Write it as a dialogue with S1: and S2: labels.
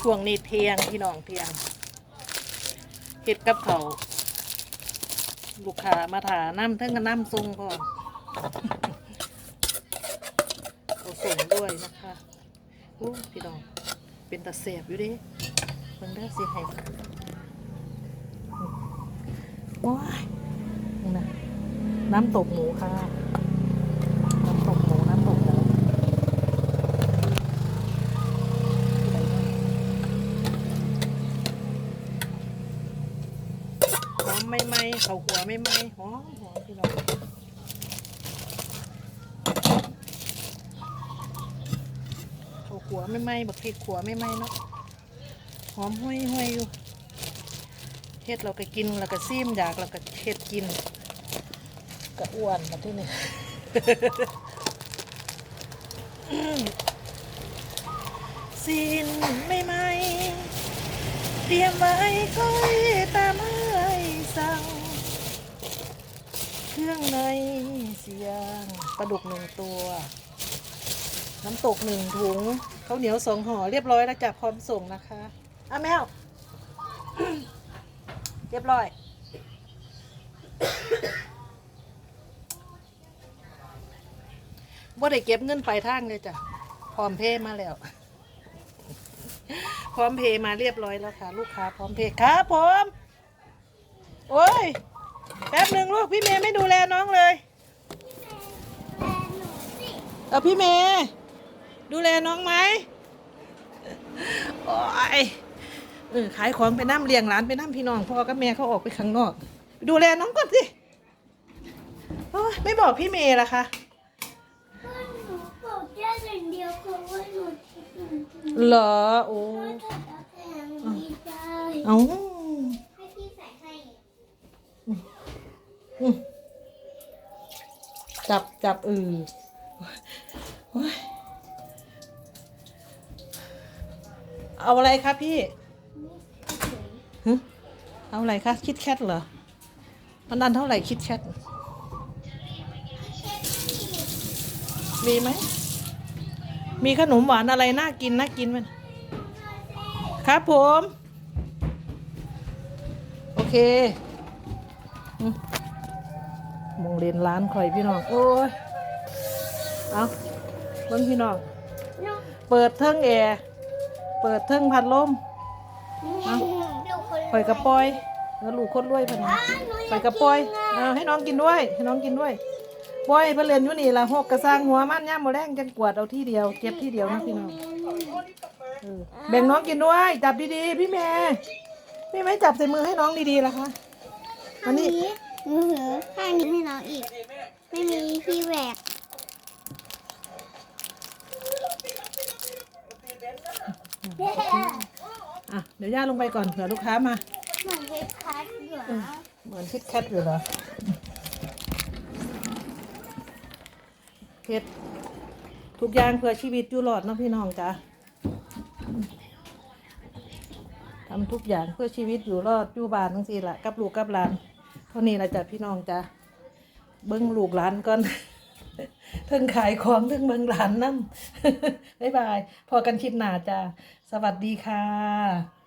S1: ช่วงนี้เทียงพี่น้องเทียงเฮ็ดกับเขาลูกค้ามาถาน้ำเทั้งกับน้ำทรงก่อนเอาส่งด้วยนะคะโอ้พี่น้อง เป็นตะเสียบอยู่ดิเบิ่งได้อสิให้โอ้ยนี่นะน้ำตกหมูค่ะ น้ำตกหมู น้ำตกหมูหอ มไม่ไหมเขาหัวไม่ไหมหอมหอมพี่น้องเขาขัวไม่ไหมบักพริกขัวไม่ไหมเนาะหอมห้วยห้วยอยู่เฮ็ดเราก็กินเราก็ซีมอยากเราก็เฮ็ดกินก็อ้วนมาที่นี่สินไม่ไม่เตรียมไว้ก้อยต รื่องในเสียงปลาดุกหนึ่งตัว น้ำตกหนึ่งถุงข้าวเหนียวสองห่อเรียบร้อยแล้วจากพร้อมส่งนะคะอะแมว เรียบร้อยบ่าได้เก็บเงินปลายทางเลยจ้ะ พร้อมเพย์มาแล้ว พร้อมเพย์มาเรียบร้อยแล้วค่ะ ลูกค้าพร้อมเพย์ครับผม โอ้ย แป๊บหนึ่งลูกพี่เมย์ไม่ดูแลน้องเลยเอาพี่เมย์ดูแลน้องไหมโอ้ยเออขายของไปน้ำเลี้ยงร้านไปน้ำพี่น้องพ่อกับแม่เขาออกไปข้างนอก ดูแลน้องก่อนสิโอ้ยไม่บอกพี่เมย์ล่ะคะ
S2: ก็หนูบอกแค่อย่างเดียวคือว่าหนูคิดหนู
S1: เหรอโอ้
S2: ก็จะเอาแค่นี้ได้
S1: เอา
S2: ให้พี่ใส่ให้
S1: อืม จับจับเออโอ้ยเอาอะไรคะพี่ฮะเอาอะไรคะคิดแคทเหรอ มันอันเท่าไหร่คิดแคทมีไหม มีขนมหวานอะไรน่ากินน่ากินไหมครับผม โอเคอื มองเรียนร้านคอยพี่น้องโอ้ยเอาเบิ่งพี่น้องเปิดเทิงแอร์เปิดเทิงพัดลม
S2: ลูกคน
S1: ปล่อยกระปอยแล้วลูกคนรวยพะนะปล่อยกระปอยเอาให้น้องกินด้วยให้น้องกินด้วยปอยเพื่อเรียนอยู่นี่ละหกกระซังหัวมันย่ามโมแรงจังกวดเอาที่เดียวเก็บที่เดียวนะพี่น้องเออแบ่งน้องกินด้วยจับดีๆพี่แม่พี่ไม่จับใส่มือให้น้องดีๆล่ะคะอันนี้
S2: มือหือข้างนี้ให้น้องอีก ไม่มีที่แหวก
S1: อะเดี๋ยวย่าลงไปก่อนเผื่อลูกค้ามา
S2: เหมือนเวฟคัสอยู่อะ
S1: เหมือนคิดแคทอยู่เหรอเพชรทุกอย่างเพื่อชีวิตอยู่รอดเนาะพี่น้องจ้ะทำทุกอย่างเพื่อชีวิตอยู่รอดอยู่บ้านทั้งสี่ละกับลูกกับหลาน เท่านี้ละจ้ะพี่น้องจ้ะเบิ้งลูกหลานก่อนเพิ่งขายของเพิ่งเบิ้งหลานนั่นบ๊ายบาย พอกันคลิปหน้าจ้ะสวัสดีค่ะ